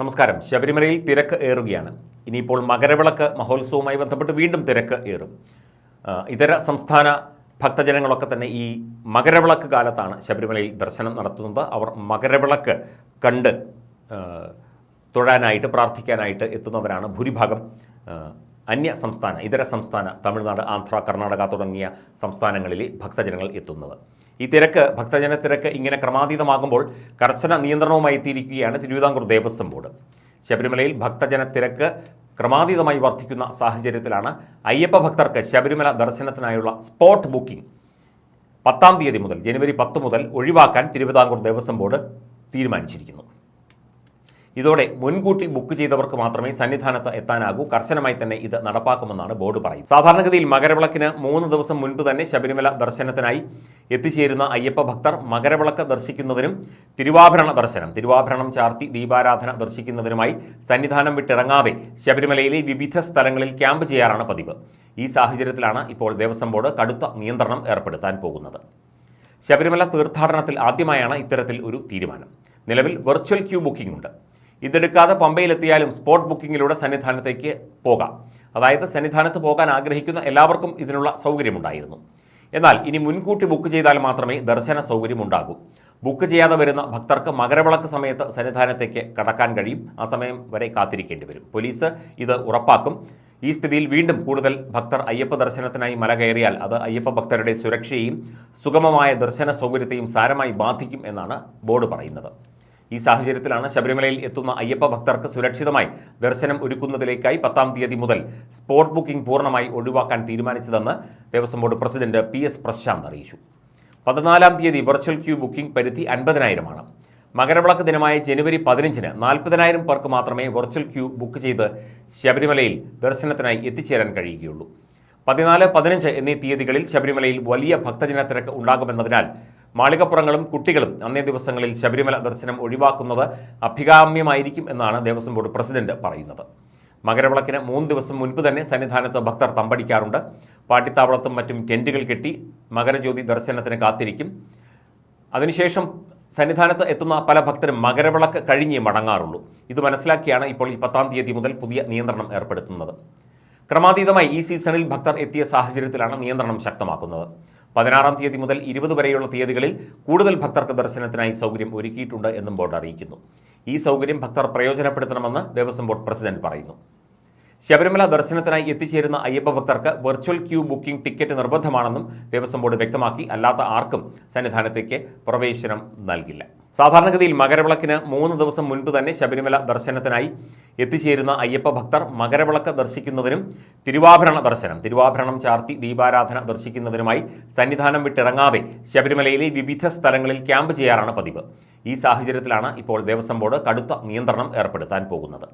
നമസ്കാരം. ശബരിമലയിൽ തിരക്ക് ഏറുകയാണ്. ഇനിയിപ്പോൾ മകരവിളക്ക് മഹോത്സവവുമായി ബന്ധപ്പെട്ട് വീണ്ടും തിരക്ക് ഏറും. ഇതര സംസ്ഥാന ഭക്തജനങ്ങളൊക്കെ തന്നെ ഈ മകരവിളക്ക് കാലത്താണ് ശബരിമലയിൽ ദർശനം നടത്തുന്നത്. അവർ മകരവിളക്ക് കണ്ട് തൊഴാനായിട്ട് പ്രാർത്ഥിക്കാനായിട്ട് എത്തുന്നവരാണ് ഭൂരിഭാഗം അന്യ സംസ്ഥാന ഇതര സംസ്ഥാന തമിഴ്നാട് ആന്ധ്ര കർണാടക തുടങ്ങിയ സംസ്ഥാനങ്ങളിൽ ഭക്തജനങ്ങൾ എത്തുന്നത്. ഈ തിരക്ക് ഭക്തജന തിരക്ക് ഇങ്ങനെ ക്രമാതീതമാകുമ്പോൾ കർശന നിയന്ത്രണവുമായി എത്തിയിരിക്കുകയാണ് തിരുവിതാംകൂർ ദേവസ്വം ബോർഡ്. ശബരിമലയിൽ ഭക്തജന തിരക്ക് ക്രമാതീതമായി വർദ്ധിക്കുന്ന സാഹചര്യത്തിലാണ് അയ്യപ്പ ഭക്തർക്ക് ശബരിമല ദർശനത്തിനായുള്ള സ്പോട്ട് ബുക്കിംഗ് പത്താം തീയതി മുതൽ ജനുവരി പത്ത് മുതൽ ഒഴിവാക്കാൻ തിരുവിതാംകൂർ ദേവസ്വം ബോർഡ് തീരുമാനിച്ചിരിക്കുന്നു. ഇതോടെ മുൻകൂട്ടി ബുക്ക് ചെയ്തവർക്ക് മാത്രമേ സന്നിധാനത്ത് എത്താനാകൂ. കർശനമായി തന്നെ ഇത് നടപ്പാക്കുമെന്നാണ് ബോർഡ് പറയുന്നത്. സാധാരണഗതിയിൽ മകരവിളക്കിന് മൂന്ന് ദിവസം മുൻപ് തന്നെ ശബരിമല ദർശനത്തിനായി എത്തിച്ചേരുന്ന അയ്യപ്പ ഭക്തർ മകരവിളക്ക് ദർശിക്കുന്നതിനും തിരുവാഭരണ ദർശനം തിരുവാഭരണം ചാർത്തി ദീപാരാധന ദർശിക്കുന്നതിനുമായി സന്നിധാനം വിട്ടിറങ്ങാതെ ശബരിമലയിലെ വിവിധ സ്ഥലങ്ങളിൽ ക്യാമ്പ് ചെയ്യാറാണ് പതിവ്. ഈ സാഹചര്യത്തിലാണ് ഇപ്പോൾ ദേവസ്വം ബോർഡ് കടുത്ത നിയന്ത്രണം ഏർപ്പെടുത്താൻ പോകുന്നത്. ശബരിമല തീർത്ഥാടനത്തിൽ ആദ്യമായാണ് ഇത്തരത്തിൽ ഒരു തീരുമാനം. നിലവിൽ വെർച്വൽ ക്യൂ ബുക്കിംഗ് ഉണ്ട്. ഇതെടുക്കാതെ പമ്പയിലെത്തിയാലും സ്പോട്ട് ബുക്കിങ്ങിലൂടെ സന്നിധാനത്തേക്ക് പോകാം. അതായത് സന്നിധാനത്ത് പോകാൻ ആഗ്രഹിക്കുന്ന എല്ലാവർക്കും ഇതിനുള്ള സൗകര്യമുണ്ടായിരുന്നു. എന്നാൽ ഇനി മുൻകൂട്ടി ബുക്ക് ചെയ്താൽ മാത്രമേ ദർശന സൗകര്യമുണ്ടാകൂ. ബുക്ക് ചെയ്യാതെ വരുന്ന ഭക്തർക്ക് മകരവിളക്ക് സമയത്ത് സന്നിധാനത്തേക്ക് കടക്കാൻ കഴിയും. ആ സമയം വരെ കാത്തിരിക്കേണ്ടി വരും. പോലീസ് ഇത് ഉറപ്പാക്കും. ഈ സ്ഥിതിയിൽ വീണ്ടും കൂടുതൽ ഭക്തർ അയ്യപ്പ ദർശനത്തിനായി മല കയറിയാൽ അത് അയ്യപ്പ ഭക്തരുടെ സുരക്ഷയെയും സുഗമമായ ദർശന സൗകര്യത്തെയും സാരമായി ബാധിക്കും എന്നാണ് ബോർഡ് പറയുന്നത്. ഈ സാഹചര്യത്തിലാണ് ശബരിമലയിൽ എത്തുന്ന അയ്യപ്പ ഭക്തർക്ക് സുരക്ഷിതമായി ദർശനം ഒരുക്കുന്നതിലേക്കായി പത്താം തീയതി മുതൽ സ്പോട്ട് ബുക്കിംഗ് പൂർണമായി ഒഴിവാക്കാൻ തീരുമാനിച്ചതെന്ന് Devaswom board president P S Prashanth അറിയിച്ചു. പതിനാലാം തീയതി വെർച്വൽ ക്യൂ ബുക്കിംഗ് പരിധി അൻപതിനായിരമാണ്. മകരവിളക്ക് ദിനമായ ജനുവരി പതിനഞ്ചിന് നാൽപ്പതിനായിരം പേർക്ക് മാത്രമേ വെർച്വൽ ക്യൂ ബുക്ക് ചെയ്ത് ശബരിമലയിൽ ദർശനത്തിനായി എത്തിച്ചേരാൻ കഴിയുകയുള്ളൂ. പതിനാല് പതിനഞ്ച് എന്നീ തീയതികളിൽ ശബരിമലയിൽ വലിയ ഭക്തജന തിരക്ക് ഉണ്ടാകുമെന്നതിനാൽ മാളികപ്പുറങ്ങളും കുട്ടികളും അന്നേ ദിവസങ്ങളിൽ ശബരിമല ദർശനം ഒഴിവാക്കുന്നത് അഭികാമ്യമായിരിക്കും എന്നാണ് ദേവസ്വം ബോർഡ് പ്രസിഡന്റ് പറയുന്നത്. മകരവിളക്കിന് മൂന്ന് ദിവസം മുൻപ് തന്നെ സന്നിധാനത്ത് ഭക്തർ തമ്പടിക്കാറുണ്ട്. പാട്ടിത്താവളത്തും മറ്റും ടെന്റുകൾ കെട്ടി മകരജ്യോതി ദർശനത്തിന് കാത്തിരിക്കും. അതിനുശേഷം സന്നിധാനത്ത് എത്തുന്ന പല ഭക്തരും മകരവിളക്ക് കഴിഞ്ഞേ മടങ്ങാറുള്ളൂ. ഇത് മനസ്സിലാക്കിയാണ് ഇപ്പോൾ ഈ പത്താം തീയതി മുതൽ പുതിയ നിയന്ത്രണം ഏർപ്പെടുത്തുന്നത്. ക്രമാതീതമായി ഈ സീസണിൽ ഭക്തർ എത്തിയ സാഹചര്യത്തിലാണ് നിയന്ത്രണം ശക്തമാക്കുന്നത്. പതിനാറാം തീയതി മുതൽ ഇരുപത് വരെയുള്ള തീയതികളിൽ കൂടുതൽ ഭക്തർക്ക് ദർശനത്തിനായി സൗകര്യം ഒരുക്കിയിട്ടുണ്ട് എന്നും ബോർഡ് അറിയിക്കുന്നു. ഈ സൗകര്യം ഭക്തർ പ്രയോജനപ്പെടുത്തണമെന്ന് ദേവസ്വം ബോർഡ് പ്രസിഡന്റ് പറയുന്നു. ശബരിമല ദർശനത്തിനായി എത്തിച്ചേരുന്ന അയ്യപ്പ ഭക്തർക്ക് വെർച്വൽ ക്യൂ ബുക്കിംഗ് ടിക്കറ്റ് നിർബന്ധമാണെന്നും ദേവസ്വം ബോർഡ് വ്യക്തമാക്കി. അല്ലാത്ത ആർക്കും സന്നിധാനത്തേക്ക് പ്രവേശനം നൽകില്ല. സാധാരണഗതിയിൽ മകരവിളക്കിന് മൂന്ന് ദിവസം മുൻപ് തന്നെ ശബരിമല ദർശനത്തിനായി എത്തിച്ചേരുന്ന അയ്യപ്പ ഭക്തർ മകരവിളക്ക് ദർശിക്കുന്നതിനും തിരുവാഭരണ ദർശനം തിരുവാഭരണം ചാർത്തി ദീപാരാധന ദർശിക്കുന്നതിനുമായി സന്നിധാനം വിട്ടിറങ്ങാതെ ശബരിമലയിലെ വിവിധ സ്ഥലങ്ങളിൽ ക്യാമ്പ് ചെയ്യാറാണ് പതിവ്. ഈ സാഹചര്യത്തിലാണ് ഇപ്പോൾ ദേവസ്വം ബോർഡ് കടുത്ത നിയന്ത്രണം ഏർപ്പെടുത്താൻ പോകുന്നത്.